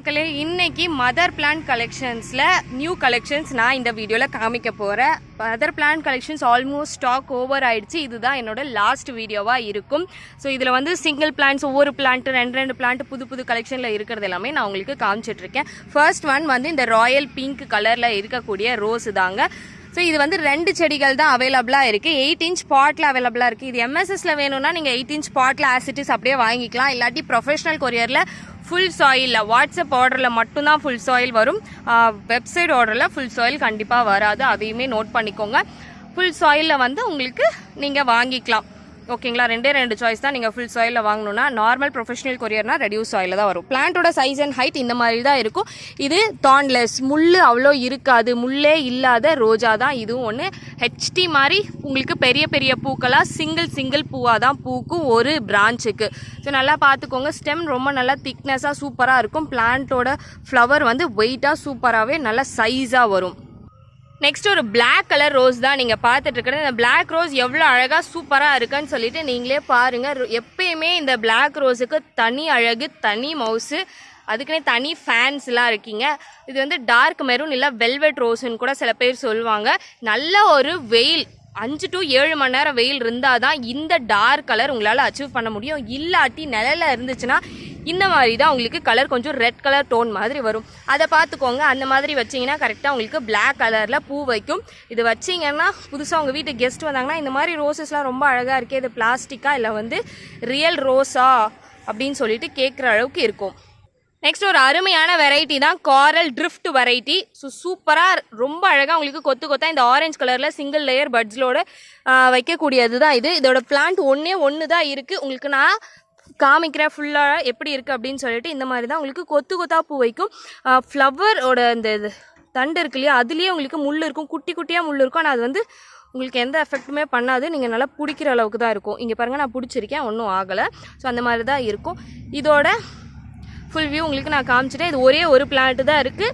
மக்களே இன்னைக்கு mother plant கலெக்ஷன்ஸில் நியூ கலெக்ஷன்ஸ் நான் இந்த வீடியோவில் காமிக்க போகிறேன் mother plant collections almost stock over ஆயிடுச்சு. இதுதான் என்னோட லாஸ்ட் வீடியோவாக இருக்கும். ஸோ இதில் வந்து சிங்கிள் பிளான்ட்ஸ் ஒவ்வொரு பிளான்ட் ரெண்டு ரெண்டு பிளான்ட் புது புது கலெக்ஷனில் இருக்கிறது எல்லாமே நான் உங்களுக்கு காமிச்சிட்ருக்கேன் ஃபர்ஸ்ட் ஒன் வந்து இந்த ராயல் பிங்க் கலரில் இருக்கக்கூடிய ரோஸ் தாங்க. ஸோ இது வந்து ரெண்டு செடிகள் தான் அவைலபிளாக இருக்குது எயிட் இன்ச் பாட்டில் அவைலபிளாக இருக்குது இது எம்எஸ்எஸில் வேணும்னா நீங்கள் எயிட் இன்ச் பாட்டில் ஆசிட்டிஸ் அப்படியே வாங்கிக்கலாம். இல்லாட்டி ப்ரொஃபஷனல் கொரியரில் ஃபுல் சாயிலில் வாட்ஸ்அப் ஆர்டரில் மட்டும்தான் ஃபுல் சாயில் வரும். வெப்சைட் ஆர்டரில் ஃபுல் சாயில் கண்டிப்பாக வராது. அதையுமே நோட் பண்ணிக்கோங்க. ஃபுல் சாயிலில் வந்து உங்களுக்கு நீங்கள் வாங்கிக்கலாம். ஓகேங்களா? ரெண்டே ரெண்டு சாய்ஸ் தான் நீங்கள் ஃபுல் சாயிலில் வாங்கணும்னா நார்மல் ப்ரொஃபஷனல் கொரியர்னா ரெடியூஸ் சாயிலில் தான் வரும். பிளான்ட்டோட சைஸ் அண்ட் ஹைட் இந்த மாதிரி தான் இருக்கும். இது தான்லெஸ் முள் அவ்வளோ இருக்காது முள்ளே இல்லாத ரோஜா தான். இதுவும் ஒன்று ஹெச்டி மாதிரி உங்களுக்கு பெரிய பெரிய பூக்களாக சிங்கிள் சிங்கிள் பூவாக தான் பூக்கும் ஒரு பிரான்ச்சுக்கு ஸோ நல்லா பார்த்துக்கோங்க. ஸ்டெம் ரொம்ப நல்லா திக்னஸாக சூப்பராக இருக்கும். பிளான்ட்டோட ஃப்ளவர் வந்து வெயிட்டாக சூப்பராகவே நல்லா சைஸாக வரும். நெக்ஸ்ட் ஒரு பிளாக் கலர் ரோஸ் தான் நீங்கள் பார்த்துட்டு இருக்கிறது. இந்த பிளாக் ரோஸ் எவ்வளோ அழகாக சூப்பராக இருக்குன்னு சொல்லிட்டு நீங்களே பாருங்கள் எப்பயுமே இந்த பிளாக் ரோஸுக்கு தனி அழகு தனி மவுஸு அதுக்குன்னே தனி ஃபேன்ஸ்லாம் இருக்கீங்க. இது வந்து டார்க் மெரூன் இல்லை வெல்வெட் ரோஸுன்னு கூட சில பேர் சொல்லுவாங்க. நல்ல ஒரு வெயில் அஞ்சு டு ஏழு மணி நேரம் வெயில் இருந்தால் தான் இந்த டார்க் கலர் உங்களால் அச்சீவ் பண்ண முடியும். இல்லாட்டி நிழல்ல இருந்துச்சுன்னா இந்த மாதிரி தான் உங்களுக்கு கலர் கொஞ்சம் ரெட் கலர் டோன் மாதிரி வரும். அதை பார்த்துக்கோங்க. அந்த மாதிரி வச்சிங்கன்னா கரெக்டாக உங்களுக்கு பிளாக் கலரில் பூ வைக்கும். இது வச்சிங்கன்னா புதுசாக உங்கள் வீட்டுக்கு கெஸ்ட் வந்தாங்கன்னா இந்த மாதிரி ரோசஸ்லாம் ரொம்ப அழகாக இருக்குது இது பிளாஸ்டிக்காக இல்லை வந்து ரியல் ரோஸா அப்படின்னு சொல்லிட்டு கேட்குற அளவுக்கு இருக்கும். நெக்ஸ்ட் ஒரு அருமையான வெரைட்டி தான் காரல் ட்ரிஃப்ட் வெரைட்டி ஸோ சூப்பராக ரொம்ப அழகாக உங்களுக்கு கொத்து கொத்தா இந்த ஆரஞ்சு கலரில் சிங்கிள் லேயர் பட்ஸ்லோட வைக்கக்கூடியது தான் இது. இதோட பிளான்ட் ஒன்றே ஒன்று தான் இருக்குது உங்களுக்கு நான் காமிக்கிறேன் ஃபுல்லாக எப்படி இருக்குது அப்படின்னு சொல்லிட்டு இந்த மாதிரி தான் உங்களுக்கு கொத்து கொத்தா பூ வைக்கும். ஃப்ளவரோட இந்த இது தண்டு இருக்கு இல்லையா அதுலேயே உங்களுக்கு முள் இருக்கும். குட்டி குட்டியாக முள் இருக்கும். ஆனால் அது வந்து உங்களுக்கு எந்த எஃபெக்ட்டுமே பண்ணாது. நீங்கள் நல்லா பிடிக்கிற அளவுக்கு தான் இருக்கும். இங்கே பாருங்கள் நான் பிடிச்சிருக்கேன். ஒன்றும் ஆகலை. ஸோ அந்த மாதிரி தான் இருக்கும். இதோட ஃபுல் வியூ உங்களுக்கு நான் காமிச்சிட்டேன். இது ஒரே ஒரு பிளான்ட்டு தான் இருக்குது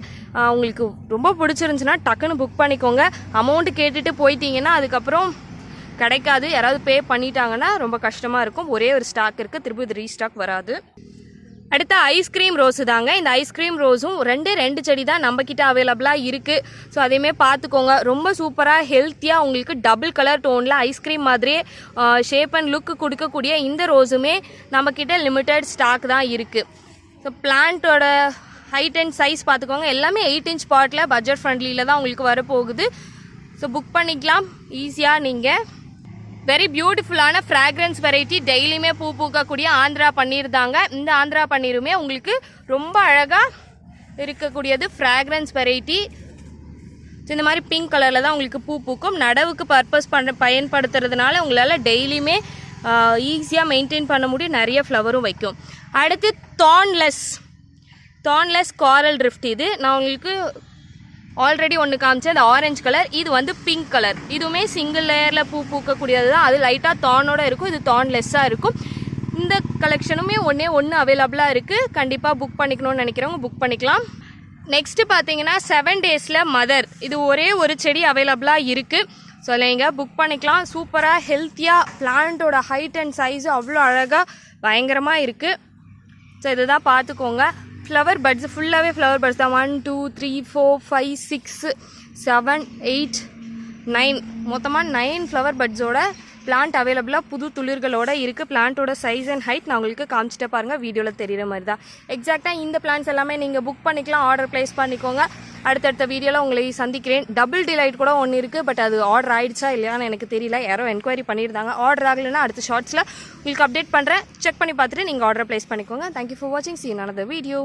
உங்களுக்கு ரொம்ப பிடிச்சிருந்துச்சுன்னா டக்குன்னு புக் பண்ணிக்கோங்க. அமௌண்ட்டு கேட்டுட்டு போயிட்டீங்கன்னா அதுக்கப்புறம் கிடைக்காது. யாராவது பே பண்ணிட்டாங்கன்னா ரொம்ப கஷ்டமாக இருக்கும். ஒரே ஒரு ஸ்டாக் இருக்குது திருப்பி இது ரீஸ்டாக் வராது. அடுத்து ஐஸ்கிரீம் ரோஸு தாங்க. இந்த ஐஸ்கிரீம் ரோஸும் ரெண்டே ரெண்டு செடி தான் நம்மக்கிட்ட அவைலபிளாக இருக்குது ஸோ அதையுமே பார்த்துக்கோங்க. ரொம்ப சூப்பராக ஹெல்த்தியாக உங்களுக்கு டபுள் கலர் டோனில் ஐஸ்கிரீம் மாதிரியே ஷேப் அண்ட் லுக்கு கொடுக்கக்கூடிய இந்த ரோஸுமே நம்மக்கிட்ட லிமிட்டட் ஸ்டாக் தான் இருக்குது ஸோ பிளான்ட்டோட ஹைட் அண்ட் சைஸ் பார்த்துக்கோங்க. எல்லாமே எயிட் இன்ச் பாட்டில் பட்ஜெட் ஃப்ரெண்ட்லியில் தான் உங்களுக்கு வரப்போகுது. ஸோ புக் பண்ணிக்கலாம். ஈஸியாக நீங்கள் வெரி பியூட்டிஃபுல்லான ஃப்ராக்ரன்ஸ் வெரைட்டி டெய்லியுமே பூ பூக்கக்கூடிய ஆந்திரா பன்னீர் தாங்க. இந்த ஆந்திரா பன்னீருமே உங்களுக்கு ரொம்ப அழகாக இருக்கக்கூடியது ஃப்ராக்ரன்ஸ் வெரைட்டி இந்த மாதிரி பிங்க் கலரில் தான் உங்களுக்கு பூ பூக்கும். நடவுக்கு பர்பஸ் பண்ண பயன்படுத்துறதுனால உங்களால் டெய்லியுமே ஈஸியாக மெயின்டைன் பண்ண முடியும். நிறைய ஃப்ளவரும் வைக்கும். அடுத்து தான்லெஸ் தான்லெஸ் காரல் ட்ரிஃப்ட் இது. நான் உங்களுக்கு ஆல்ரெடி ஒன்று காமிச்சேன் அந்த ஆரஞ்சு கலர் இது வந்து பிங்க் கலர் இதுவுமே சிங்கிள் லேயரில் பூ பூக்கக்கூடியது தான். அது லைட்டாக தானோட இருக்கும். இது தான் லெஸ்ஸாக இருக்கும். இந்த கலெக்ஷனுமே ஒன்றே ஒன்று அவைலபிளாக இருக்குது கண்டிப்பாக புக் பண்ணிக்கணும்னு நினைக்கிறவங்க புக் பண்ணிக்கலாம். நெக்ஸ்ட்டு பார்த்தீங்கன்னா செவன் டேஸில் மதர் இது ஒரே ஒரு செடி அவைலபிளாக இருக்குது ஸோ நீங்கள் புக் பண்ணிக்கலாம். சூப்பராக ஹெல்த்தியாக பிளான்ட்டோட ஹைட் அண்ட் சைஸு அவ்வளோ அழகாக பயங்கரமாக இருக்குது ஸோ இதுதான் பார்த்துக்கோங்க. ஃப்ளவர் பட்ஸ் ஃபுல்லாகவே ஃப்ளவர் பட்ஸ் தான் one two three four five six seven eight nine மொத்தமாக நைன் ஃப்ளவர் பட்ஸோட பிளான்ட் அவைலபிளாக புது துளிர்களோட இருக்குது பிளான்ட்டோட சைஸ் அண்ட் ஹைட் நான் உங்களுக்கு காமிச்சிட்டே பாருங்கள் வீடியோவில் தெரிகிற மாதிரி தான் எக்ஸாக்டாக இந்த பிளான்ஸ் எல்லாமே நீங்கள் புக் பண்ணிக்கலாம். ஆர்டர் ப்ளேஸ் பண்ணிக்கோங்க. அடுத்தடுத்த வீடியோவில் உங்களை சந்திக்கிறேன். டபுள் டிலைட் கூட ஒன்று இருக்குது பட் அது ஆர்டர் ஆயிடுச்சா இல்லையான்னு எனக்கு தெரியல. யாரோ என்கொயரி பண்ணியிருந்தாங்க. ஆர்டர் ஆகலைன்னா அடுத்த ஷார்ட்ஸில் உங்களுக்கு அப்டேட் பண்ணுறேன் செக் பண்ணி பார்த்துட்டு நீங்கள் ஆர்டர் ப்ளேஸ் பண்ணிக்கோங்க. தேங்க்யூ ஃபார் வாட்சிங் சீன் ஆனது வீடியோ